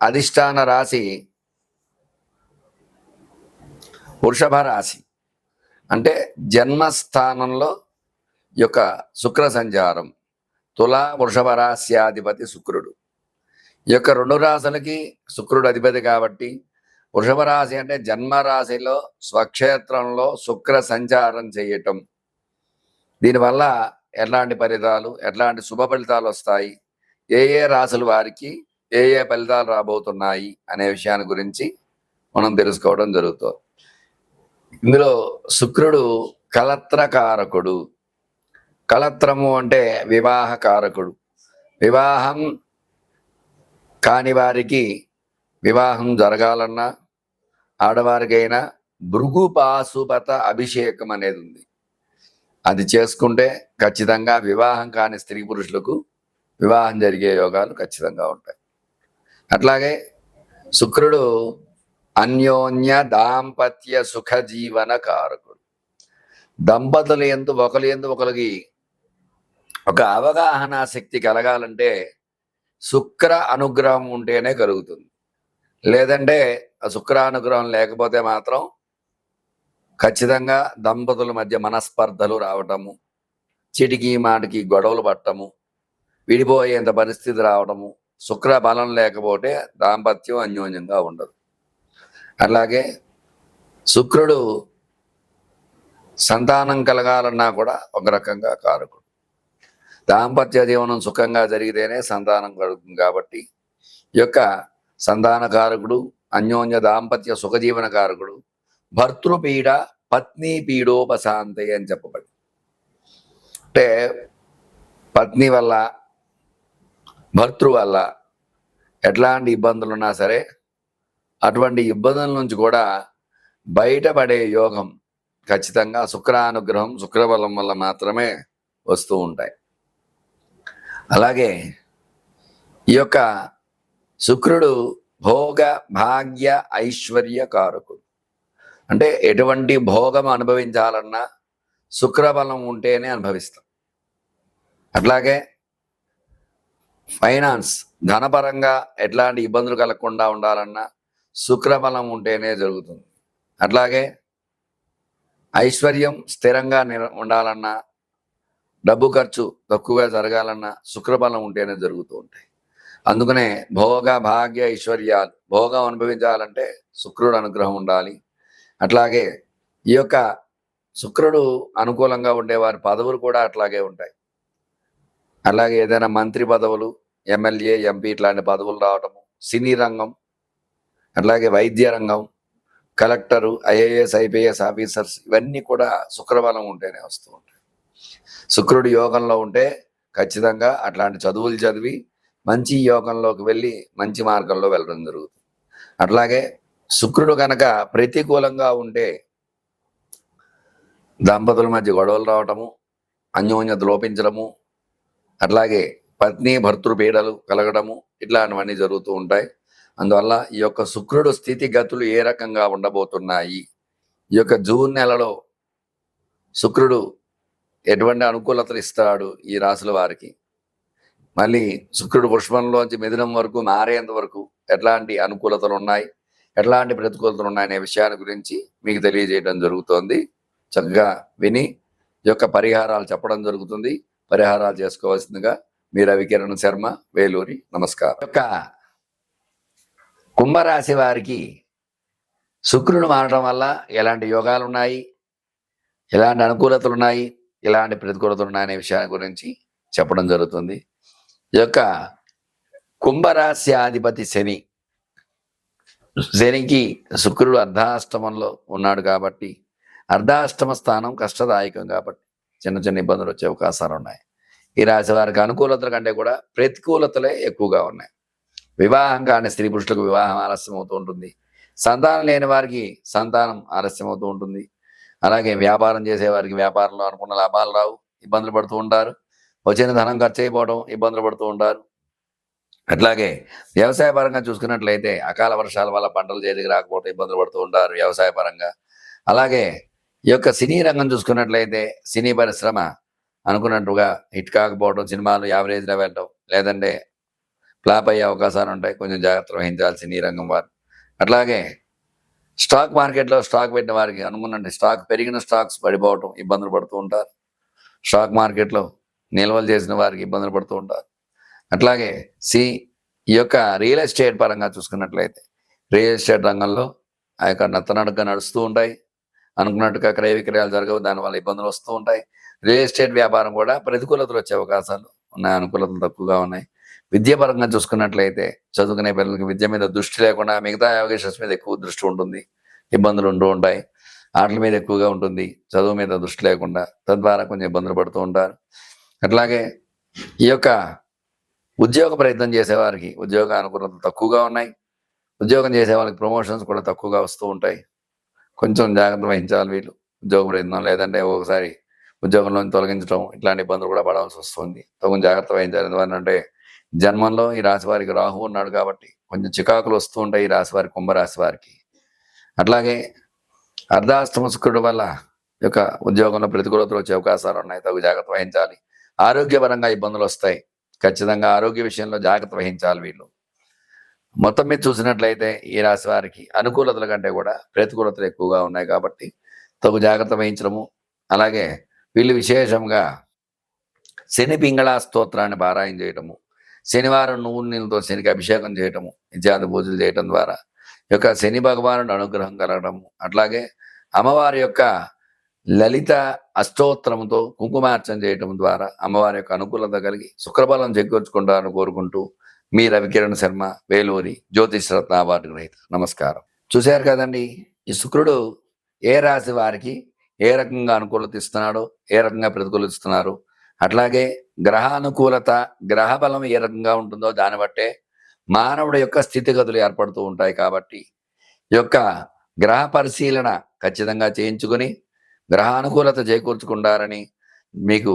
అధిష్టాన రాశి వృషభ రాశి. అంటే జన్మస్థానంలో యొక్క శుక్ర సంచారం తుల వృషభ రాశ్యాధిపతి శుక్రుడు. ఈ యొక్క రెండు రాశులకి శుక్రుడు అధిపతి కాబట్టి వృషభ రాశి అంటే జన్మ రాశిలో స్వక్షేత్రంలో శుక్ర సంచారం చేయటం. దీనివల్ల ఎలాంటి ఫలితాలు ఎలాంటి శుభ ఫలితాలు వస్తాయి ఏ ఏ రాశుల వారికి ఏ ఏ ఫలితాలు రాబోతున్నాయి అనే విషయాన్ని గురించి మనం తెలుసుకోవడం జరుగుతుంది. ఇందులో శుక్రుడు కలత్రకారకుడు కలత్రము అంటే వివాహ కారకుడు వివాహం కాని వారికి వివాహం జరగాలన్నా ఆడవారికైనా భృగుపాశుపత అభిషేకం అనేది ఉంది. అది చేసుకుంటే ఖచ్చితంగా వివాహం కాని స్త్రీ పురుషులకు వివాహం జరిగే యోగాలు ఖచ్చితంగా ఉంటాయి. అట్లాగే శుక్రుడు అన్యోన్య దాంపత్య సుఖ జీవన కారకుడు. దంపతులు ఎందు ఒకరు ఎందు ఒకరికి ఒక అవగాహన శక్తి కలగాలంటే శుక్ర అనుగ్రహం ఉంటేనే కలుగుతుంది. లేదంటే ఆ శుక్ర అనుగ్రహం లేకపోతే మాత్రం ఖచ్చితంగా దంపతుల మధ్య మనస్పర్ధలు రావటము చిటికి మాటికి గొడవలు పట్టము విడిపోయేంత పరిస్థితి రావడము శుక్ర బలం లేకపోతే దాంపత్యం అన్యోన్యంగా ఉండదు. అలాగే శుక్రుడు సంతానం కలగాలన్నా కూడా ఒక రకంగా కారకుడు. దాంపత్య జీవనం సుఖంగా జరిగితేనే సంతానం కలుగుతుంది కాబట్టి ఈ యొక్క సంతాన కారకుడు అన్యోన్య దాంపత్య సుఖజీవన కారకుడు భర్తృపీడ పత్ని పీడోపశాంతి అని చెప్పబడి. అంటే పత్ని వల్ల భర్తృ వల్ల ఎట్లాంటి ఇబ్బందులు ఉన్నా సరే అటువంటి ఇబ్బందుల నుంచి కూడా బయటపడే యోగం ఖచ్చితంగా శుక్రానుగ్రహం శుక్రబలం వల్ల మాత్రమే వస్తూ ఉంటాయి. అలాగే ఈ యొక్క శుక్రుడు భోగ భాగ్య ఐశ్వర్య కారకుడు. అంటే ఎటువంటి భోగం అనుభవించాలన్నా శుక్రబలం ఉంటేనే అనుభవిస్తాం. అట్లాగే ఫైనాన్స్ ధనపరంగా ఎట్లాంటి ఇబ్బందులు కలగకుండా ఉండాలన్నా శుక్రబలం ఉంటేనే జరుగుతుంది. అట్లాగే ఐశ్వర్యం స్థిరంగా ఉండాలన్నా డబ్బు ఖర్చు తక్కువగా జరగాలన్నా శుక్రబలం ఉంటేనే జరుగుతూ ఉంటాయి. అందుకనే భోగ భాగ్య ఐశ్వర్యాలు భోగం అనుభవించాలంటే శుక్రుడు అనుగ్రహం ఉండాలి. అట్లాగే ఈ యొక్క శుక్రుడు అనుకూలంగా ఉండేవారి పదవులు కూడా అట్లాగే ఉంటాయి. అలాగే ఏదైనా మంత్రి పదవులు ఎమ్మెల్యే ఎంపీ ఇట్లాంటి పదవులు రావటము సినీ రంగం అట్లాగే వైద్య రంగం కలెక్టరు ఐఏఎస్ ఐపీఎస్ ఆఫీసర్స్ ఇవన్నీ కూడా శుక్రబలం ఉంటేనే వస్తూ ఉంటాయి. శుక్రుడు యోగంలో ఉంటే ఖచ్చితంగా అట్లాంటి చదువులు చదివి మంచి యోగంలోకి వెళ్ళి మంచి మార్గంలో వెళ్ళడం జరుగుతుంది. అట్లాగే శుక్రుడు కనుక ప్రతికూలంగా ఉంటే దంపతుల మధ్య గొడవలు రావటము అన్యోన్యత లోపించడము అట్లాగే పత్ని భర్తృ పీడలు కలగడము ఇట్లాంటివన్నీ జరుగుతూ ఉంటాయి. అందువల్ల ఈ యొక్క శుక్రుడు స్థితిగతులు ఏ రకంగా ఉండబోతున్నాయి? ఈ యొక్క జూన్ నెలలో శుక్రుడు ఎటువంటి అనుకూలతలు ఇస్తాడు ఈ రాశుల వారికి? మళ్ళీ శుక్రుడు పుష్పంలోంచి మిథునం వరకు మారేంత వరకు ఎట్లాంటి అనుకూలతలు ఉన్నాయి? ఎట్లాంటి ప్రతికూలతలు ఉన్నాయనే విషయాన్ని గురించి మీకు తెలియజేయడం జరుగుతోంది. చక్కగా విని ఈ యొక్క పరిహారాలు చెప్పడం జరుగుతుంది. పరిహారాలు చేసుకోవాల్సిందిగా మీ రవికిరణ్ శర్మ వేలూరి నమస్కారం. యొక్క కుంభరాశి వారికి శుక్రుడు మారడం వల్ల ఎలాంటి యోగాలు ఉన్నాయి ఎలాంటి అనుకూలతలు ఉన్నాయి ఎలాంటి ప్రతికూలతలు ఉన్నాయనే విషయాన్ని గురించి చెప్పడం జరుగుతుంది. ఈ యొక్క కుంభరాశ్యాధిపతి శని శనికి శుక్రుడు అర్ధాష్టమంలో ఉన్నాడు కాబట్టి అర్ధాష్టమ స్థానం కష్టదాయకం కాబట్టి చిన్న చిన్న ఇబ్బందులు వచ్చే అవకాశాలు ఉన్నాయి. ఈ రాశి వారికి అనుకూలతల కంటే కూడా ప్రతికూలతలే ఎక్కువగా ఉన్నాయి. వివాహం కాని స్త్రీ పురుషులకు వివాహం ఆలస్యం అవుతూ ఉంటుంది. సంతానం లేని వారికి సంతానం ఆలస్యం అవుతూ ఉంటుంది. అలాగే వ్యాపారం చేసేవారికి వ్యాపారంలో అనుకున్న లాభాలు రావు ఇబ్బందులు పడుతూ ఉంటారు. వచ్చిన ధనం ఖర్చు అయిపోవడం ఇబ్బందులు పడుతూ ఉంటారు. అట్లాగే వ్యవసాయ పరంగా చూసుకున్నట్లయితే అకాల వర్షాల వల్ల పంటలు చేతికి రాకపోవడం ఇబ్బందులు పడుతూ ఉంటారు వ్యవసాయ పరంగా. అలాగే ఈ యొక్క సినీ రంగం చూసుకున్నట్లయితే సినీ పరిశ్రమ అనుకున్నట్టుగా హిట్ కాకపోవడం సినిమాలు యావరేజ్లో వెళ్ళడం లేదంటే ఫ్లాప్ అయ్యే అవకాశాలు ఉంటాయి. కొంచెం జాగ్రత్త వహించాలి సినీ రంగం వారు. అట్లాగే స్టాక్ మార్కెట్లో స్టాక్ పెట్టిన వారికి అనుకున్నట్టు స్టాక్ పెరిగిన స్టాక్స్ పడిపోవటం ఇబ్బందులు పడుతూ ఉంటారు. స్టాక్ మార్కెట్లో నిల్వలు చేసిన వారికి ఇబ్బందులు పడుతూ ఉంటారు. అట్లాగే సి ఈ యొక్క రియల్ ఎస్టేట్ పరంగా చూసుకున్నట్లయితే రియల్ ఎస్టేట్ రంగంలో ఆ యొక్క నత్తనడక నడుస్తూ ఉంటాయి. అనుకున్నట్టుగా క్రయ విక్రయాలు జరగవు దానివల్ల ఇబ్బందులు వస్తూ ఉంటాయి. రియల్ ఎస్టేట్ వ్యాపారం కూడా ప్రతికూలతలు వచ్చే అవకాశాలు ఉన్నాయి అనుకూలతలు తక్కువగా ఉన్నాయి. విద్యాపరంగా చూసుకున్నట్లయితే చదువుకునే పిల్లలకి విద్య మీద దృష్టి లేకుండా మిగతా అవకాశాల మీద ఎక్కువ దృష్టి ఉంటుంది ఇబ్బందులు ఉంటూ ఉంటాయి. ఆటల మీద ఎక్కువగా ఉంటుంది చదువు మీద దృష్టి లేకుండా తద్వారా కొంచెం ఇబ్బందులు పడుతూ ఉంటారు. అట్లాగే ఈ యొక్క ఉద్యోగ ప్రయత్నం చేసేవారికి ఉద్యోగ అనుకూలతలు తక్కువగా ఉన్నాయి. ఉద్యోగం చేసే వాళ్ళకి ప్రమోషన్స్ కూడా తక్కువగా వస్తూ ఉంటాయి. కొంచెం జాగ్రత్త వహించాలి వీళ్ళు. ఉద్యోగ ప్రయత్నం లేదంటే ఒకసారి ఉద్యోగంలో తొలగించడం ఇట్లాంటి ఇబ్బందులు కూడా పడాల్సి వస్తుంది. తగు జాగ్రత్త వహించాలి. ఎందుకంటే జన్మంలో ఈ రాశి వారికి రాహు ఉన్నాడు కాబట్టి కొంచెం చికాకులు వస్తూ ఉంటాయి ఈ రాశి వారికి కుంభరాశి వారికి. అట్లాగే అర్ధాష్టమ శుక్రుడు వల్ల యొక్క ఉద్యోగంలో ప్రతికూలతలు వచ్చే అవకాశాలు ఉన్నాయి. తగు జాగ్రత్త వహించాలి. ఆరోగ్యపరంగా ఇబ్బందులు వస్తాయి. ఖచ్చితంగా ఆరోగ్య విషయంలో జాగ్రత్త వహించాలి వీళ్ళు. మొత్తం మీద చూసినట్లయితే ఈ రాశి వారికి అనుకూలతల కంటే కూడా ప్రతికూలతలు ఎక్కువగా ఉన్నాయి కాబట్టి తగు జాగ్రత్త వహించడము అలాగే వీళ్ళు విశేషంగా శని పింగళా స్తోత్రాన్ని పారాయణ చేయటము శనివారం నువ్వు నీళ్ళతో శనికి అభిషేకం చేయటము ఇత్యాది పూజలు చేయటం ద్వారా యొక్క శని భగవానుడు అనుగ్రహం కలగడము అట్లాగే అమ్మవారి యొక్క లలిత అష్టోత్తరంతో కుంకుమార్చన చేయటం ద్వారా అమ్మవారి యొక్క అనుకూలత కలిగి శుక్రబలం చేకూర్చుకుంటారని కోరుకుంటూ మీ రవికిరణ్ శర్మ వేలూరి జ్యోతిష్ రత్న అవార్డు గ్రహీత. నమస్కారం. చూశారు కదండి ఈ శుక్రుడు ఏ రాశి వారికి ఏ రకంగా అనుకూలత ఇస్తున్నాడో ఏ రకంగా ప్రతికూలిస్తున్నారు అట్లాగే గ్రహానుకూలత గ్రహ బలం ఏ రకంగా ఉంటుందో దాన్ని బట్టే మానవుడి యొక్క స్థితిగతులు ఏర్పడుతూ ఉంటాయి కాబట్టి ఈ యొక్క గ్రహ పరిశీలన ఖచ్చితంగా చేయించుకొని గ్రహానుకూలత చేకూర్చుకుంటారని మీకు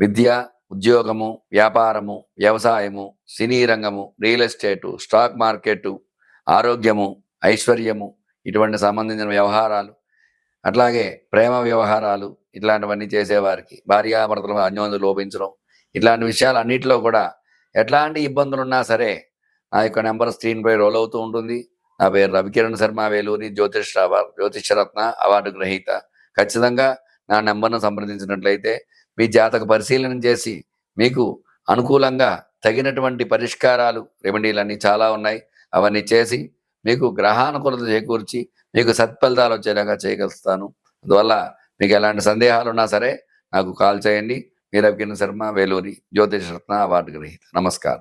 విద్య ఉద్యోగము వ్యాపారము వ్యవసాయము సినీ రంగము రియల్ ఎస్టేటు స్టాక్ మార్కెట్ ఆరోగ్యము ఐశ్వర్యము ఇటువంటి సంబంధించిన వ్యవహారాలు అట్లాగే ప్రేమ వ్యవహారాలు ఇట్లాంటివన్నీ చేసేవారికి భార్యాభర్తలు అన్యోన్యం లోపించడం ఇట్లాంటి విషయాలు అన్నింటిలో కూడా ఎట్లాంటి ఇబ్బందులు ఉన్నా సరే నా యొక్క నెంబర్ స్క్రీన్పై రోల్ అవుతూ ఉంటుంది. నా పేరు రవికిరణ్ శర్మ వేలూరి జ్యోతిష్ అవార్డు జ్యోతిషరత్న అవార్డు గ్రహీత. ఖచ్చితంగా నా నెంబర్ను సంప్రదించినట్లయితే మీ జాతక పరిశీలన చేసి మీకు అనుకూలంగా తగినటువంటి పరిష్కారాలు రెమెడీలన్నీ చాలా ఉన్నాయి. అవన్నీ చేసి మీకు గ్రహానుకూలత చేకూర్చి మీకు సత్ఫలితాలు వచ్చేలాగా చేయగలుగుతాను అందువల్ల మీకు ఎలాంటి సందేహాలు ఉన్నా సరే నాకు కాల్ చేయండి. మీరు అభికిరణ్ శర్మ వేలూరి జ్యోతిష్ రత్న అవార్డు గ్రహీత. నమస్కారం.